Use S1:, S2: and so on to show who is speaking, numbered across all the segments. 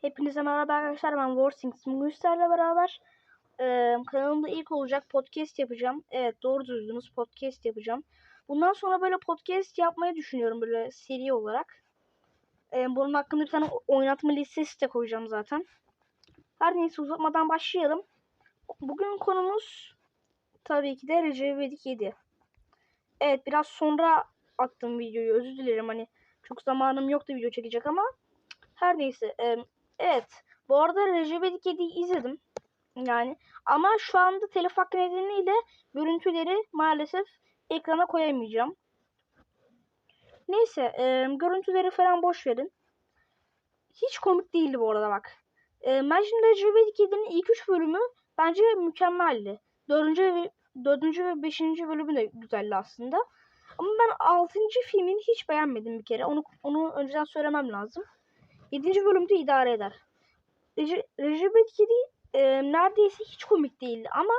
S1: Hepinize merhaba arkadaşlar ben Warsings. Bugün beraber e, kanalımda ilk olacak podcast yapacağım. Evet doğru duydunuz podcast yapacağım. Bundan sonra böyle podcast yapmayı düşünüyorum böyle seri olarak. E, bunun hakkında bir tane oynatma listesi de koyacağım zaten. Her neyse uzatmadan başlayalım. Bugün konumuz tabii ki de Recep İvedik 7. Evet biraz sonra attım videoyu özür dilerim hani çok zamanım yoktu video çekecek ama her neyse. Evet. Bu arada Recep İvedik 7'yi izledim. Yani ama şu anda telif hakkı nedeniyle görüntüleri maalesef ekrana koyamayacağım. Neyse. E, görüntüleri falan boş verin. Hiç komik değildi bu arada bak. E, şimdi Recep İvedik 7'nin ilk 3 bölümü bence mükemmeldi. 4. ve 4. ve 5. bölümü de güzeldi aslında. Ama ben 6. filmini hiç beğenmedim bir kere. Onu onu önceden söylemem lazım. 7. bölümde idare eder. Rece- Recep 7 e, neredeyse hiç komik değildi ama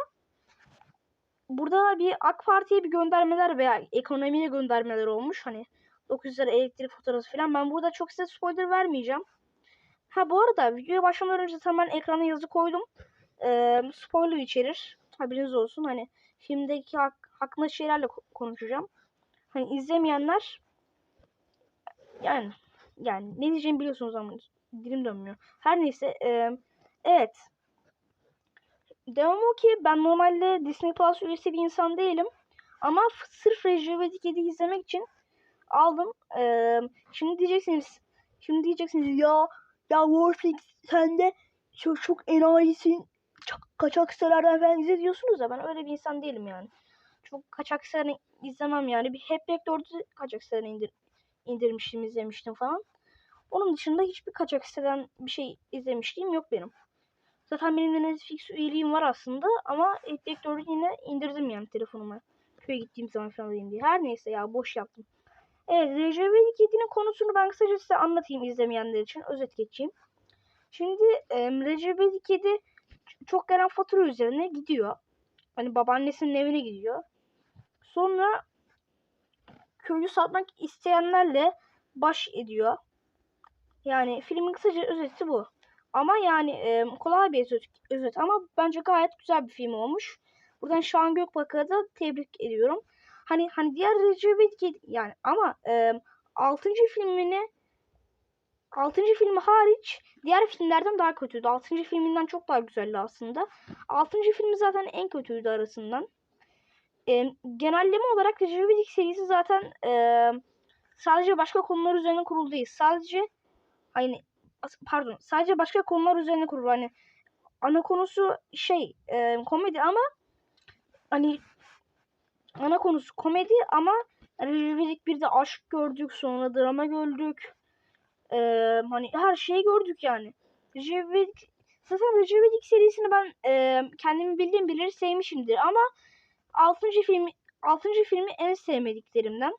S1: burada bir AK Parti'ye bir göndermeler veya ekonomiye göndermeler olmuş. Hani 900 lira elektrik faturası falan. Ben burada çok size spoiler vermeyeceğim. Ha bu arada videoya başlamadan önce tamamen ekrana yazı koydum. E, spoiler içerir. Haberiniz olsun. Hani filmdeki hak, hakkında şeylerle ko- konuşacağım. Hani izlemeyenler yani yani ne diyeceğimi biliyorsunuz ama dilim dönmüyor. Her neyse e, evet. Devam o ki ben normalde Disney Plus üyesi bir insan değilim. Ama sırf Recep İvedik 7'yi izlemek için aldım. E, şimdi diyeceksiniz şimdi diyeceksiniz ya ya Warflix sen de çok, çok enayisin. Çok kaçak sitelerden falan izle diyorsunuz da ben öyle bir insan değilim yani. Çok kaçak sitelerini izlemem yani. Bir Hep Back 4'ü kaçak siteden indir, indirmiştim izlemiştim falan. Onun dışında hiçbir kaçak siteden bir şey izlemişliğim yok benim. Zaten benim de Netflix üyeliğim var aslında ama 4'ü yine indirdim yani telefonuma. Köye gittiğim zaman falan alayım diye. Her neyse ya boş yaptım. Evet Recep İvedik 7'nin konusunu ben kısaca size anlatayım izlemeyenler için. Özet geçeyim. Şimdi e, Recep İvedik 7 çok gelen fatura üzerine gidiyor. Hani babaannesinin evine gidiyor. Sonra köyü satmak isteyenlerle baş ediyor. Yani filmin kısaca özeti bu. Ama yani e, kolay bir özet, özet ama bence gayet güzel bir film olmuş. Buradan Şahan Gökbakar'ı da tebrik ediyorum. Hani hani diğer Recep yani ama e, 6. filmini 6. filmi hariç diğer filmlerden daha kötüydü. 6. filminden çok daha güzeldi aslında. 6. filmi zaten en kötüydü arasından. E, genelleme olarak Recep İvedik serisi zaten e, sadece başka konular üzerine kurulu değil. Sadece hani pardon sadece başka konular üzerine kurulu. Hani ana konusu şey e, komedi ama hani ana konusu komedi ama Recep İvedik bir de aşk gördük sonra drama gördük. E, hani her şeyi gördük yani. Recep İvedik zaten Recep İvedik serisini ben e, kendimi bildiğim bilir sevmişimdir ama 6. filmi 6. filmi en sevmediklerimden.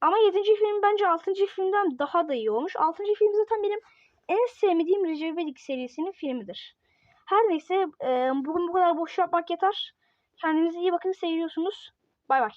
S1: Ama 7. film bence 6. filmden daha da iyi olmuş. 6. film zaten benim en sevmediğim Recep İvedik serisinin filmidir. Her neyse bugün bu kadar boş yapmak yeter. Kendinize iyi bakın seviyorsunuz. Bay bay.